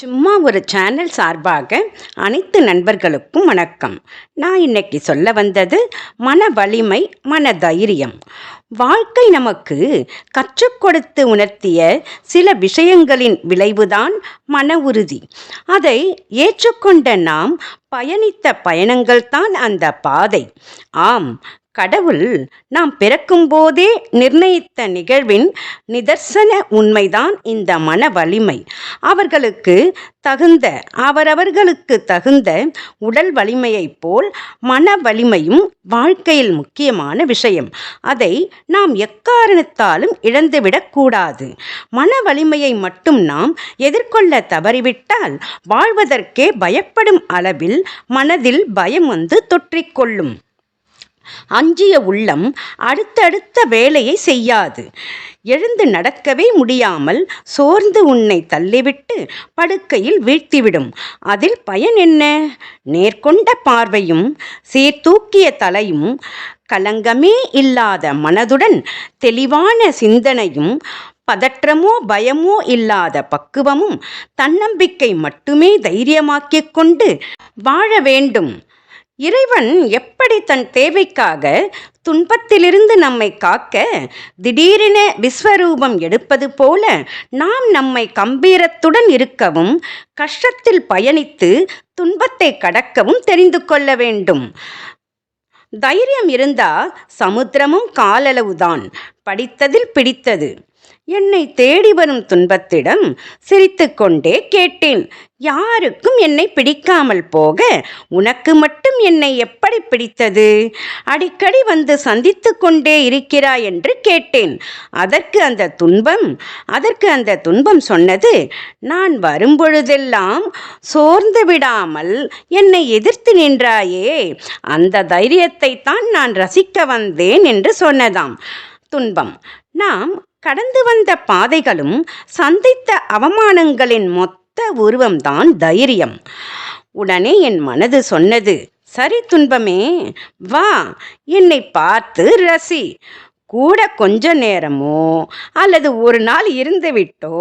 சும்மா ஒரு சேனல் சார்பாக அனைத்து நண்பர்களுக்கும் வணக்கம். நான் இன்னைக்கு சொல்ல வந்தது மன வலிமை மன தைரியம். வாழ்க்கை நமக்கு கற்றுக் கொடுத்து உணர்த்திய சில விஷயங்களின் விளைவுதான் மன உறுதி. அதை ஏற்றுக்கொண்ட நாம் பயணித்த பயணங்கள்தான் அந்த பாதை. ஆம் கடவுள் நாம் பிறக்கும்போதே நிர்ணயித்த நிகழ்வின் நிதர்சன உண்மைதான் இந்த மன வலிமை. அவர்களுக்கு தகுந்த அவரவர்களுக்கு தகுந்த உடல் வலிமையைப் போல் மன வலிமையும் வாழ்க்கையில் முக்கியமான விஷயம். அதை நாம் எக்காரணத்தாலும் இழந்துவிடக்கூடாது மன வலிமையை மட்டும் நாம் எதிர்கொள்ள தவறிவிட்டால் வாழ்வதற்கே பயப்படும் அளவில் மனதில் பயம் வந்து தொற்றிக்கொள்ளும். அஞ்சிய உள்ளம் அடுத்தடுத்த வேலையை செய்யாது. எழுந்து நடக்கவே முடியாமல் சோர்ந்து உன்னை தள்ளிவிட்டு படுக்கையில் வீழ்த்திவிடும். அதில் பயன் என்ன? நேர்கொண்ட பார்வையும் சீர்தூக்கிய தலையும் கலங்கமே இல்லாத மனதுடன் தெளிவான சிந்தனையும் பதற்றமோ பயமோ இல்லாத பக்குவமும் தன்னம்பிக்கை மட்டுமே தைரியமாக்கிக் கொண்டு வாழ வேண்டும். இறைவன் எப்படி தன் தேவைக்காக துன்பத்திலிருந்து நம்மை காக்க திடீரென விஸ்வரூபம் எடுப்பது போல நாம் நம்மை கம்பீரத்துடன் இருக்கவும் கஷ்டத்தில் பயணித்து துன்பத்தை கடக்கவும் தெரிந்து கொள்ள வேண்டும். தைரியம் இருந்தா சமுத்திரமும் காலளவுதான். படித்ததில் பிடித்தது. என்னை தேடி வரும் துன்பத்திடம் சிரித்துக்கொண்டே கேட்டேன். யாருக்கும் என்னை பிடிக்காமல் போக உனக்கு மட்டும் என்னை எப்படி பிடித்தது? அடிக்கடி வந்து சந்தித்து கொண்டே இருக்கிறாய் என்று கேட்டேன். அதற்கு அந்த துன்பம் அதற்கு அந்த துன்பம் சொன்னது நான் வரும்பொழுதெல்லாம் சோர்ந்து விடாமல் என்னை எதிர்த்து நின்றாயே அந்த தைரியத்தை தான் நான் ரசிக்க வந்தேன் என்று சொன்னதாம். துன்பம். நாம் கடந்து வந்த பாதைகளும் சந்தித்த அவமானங்களின் மொத்த உருவம்தான் தைரியம். உடனே என் மனது சொன்னது சரி துன்பமே வா என்னை பார்த்து ரசி. கூட கொஞ்ச நேரமோ அல்லது ஒரு நாள் இருந்துவிட்டோ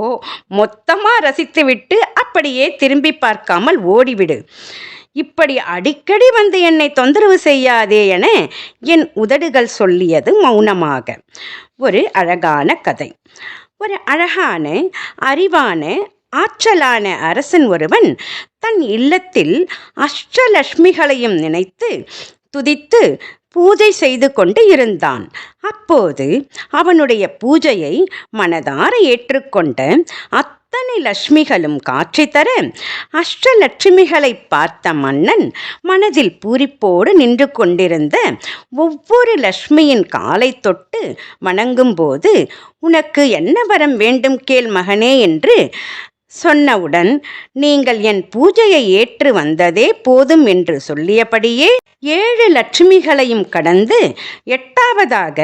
மொத்தமாக ரசித்துவிட்டு அப்படியே திரும்பி பார்க்காமல் ஓடிவிடு. இப்படி அடிக்கடி வந்து என்னை தொந்தரவு செய்யாதே என என் உதடுகள் சொல்லியது மௌனமாக. ஒரு அழகான கதை. ஒரு அழகான அறிவான ஆற்றலான அரசன் ஒருவன் தன் இல்லத்தில் அஷ்டலட்சுமிகளையும் நினைத்து துதித்து பூஜை செய்து கொண்டு இருந்தான். அப்போது அவனுடைய பூஜையை மனதார ஏற்றுக்கொண்ட அத்தனை லட்சுமிகளும் காட்சி தர அஷ்டலட்சுமிகளை பார்த்த மன்னன் மனதில் பூரிப்போடு நின்று கொண்டிருந்த ஒவ்வொரு லட்சுமியின் காலை தொட்டு வணங்கும்போது உனக்கு என்ன வரம் வேண்டும் கேள் மகனே என்று சொன்னவுடன் நீங்கள் என் பூஜையை ஏற்று வந்ததே போதும் என்று சொல்லியபடியே ஏழு லட்சுமிகளையும் கடந்து எட்டாவதாக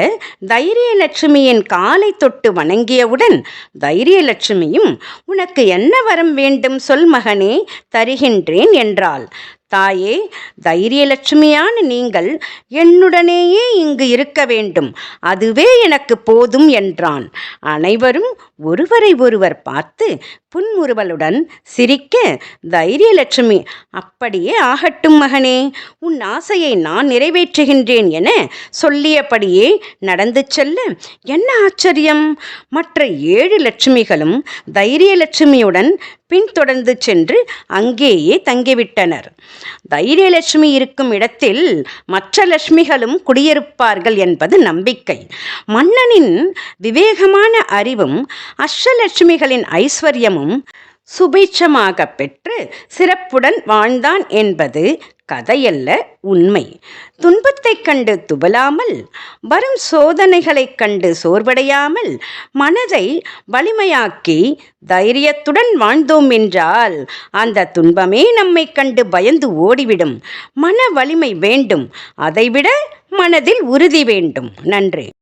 தைரியலட்சுமியின் காலை தொட்டு வணங்கியவுடன் தைரியலட்சுமியும் உனக்கு என்ன வரம் வேண்டும்? சொல் மகனே தருகின்றேன் என்றாள். தாயே தைரியலட்சுமியான நீங்கள் என்னுடனேயே இங்கு இருக்க வேண்டும். அதுவே எனக்கு போதும் என்றான். அனைவரும் ஒருவரை ஒருவர் பார்த்து புன்முறுவலுடன் சிரிக்க தைரியலட்சுமி அப்படியே ஆகட்டும் மகனே உன் ஆசையை நான் நிறைவேற்றுகின்றேன் என சொல்லியபடியே நடந்து செல்ல என்ன ஆச்சரியம்? மற்ற ஏழு லட்சுமிகளும் தைரியலட்சுமியுடன் பின்தொடர்ந்து சென்று அங்கேயே தங்கிவிட்டனர். தைரியலட்சுமி இருக்கும் இடத்தில் மற்ற லட்சுமிகளும் குடியிருப்பார்கள் என்பது நம்பிக்கை. மன்னனின் விவேகமான அறிவும் அஷ்டலட்சுமிகளின் ஐஸ்வர்யமும் சுபீட்சமாக பெற்று சிறப்புடன் வாழ்ந்தான் என்பது கதையல்ல உண்மை. துன்பத்தைக் கண்டு துவலாமல் வரும் சோதனைகளைக் கண்டு சோர்வடையாமல் மனதை வலிமையாக்கி தைரியத்துடன் வாழ்ந்தோம் என்றால் அந்த துன்பமே நம்மை கண்டு பயந்து ஓடிவிடும். மன வலிமை வேண்டும். அதைவிட மனதில் உறுதி வேண்டும். நன்றி.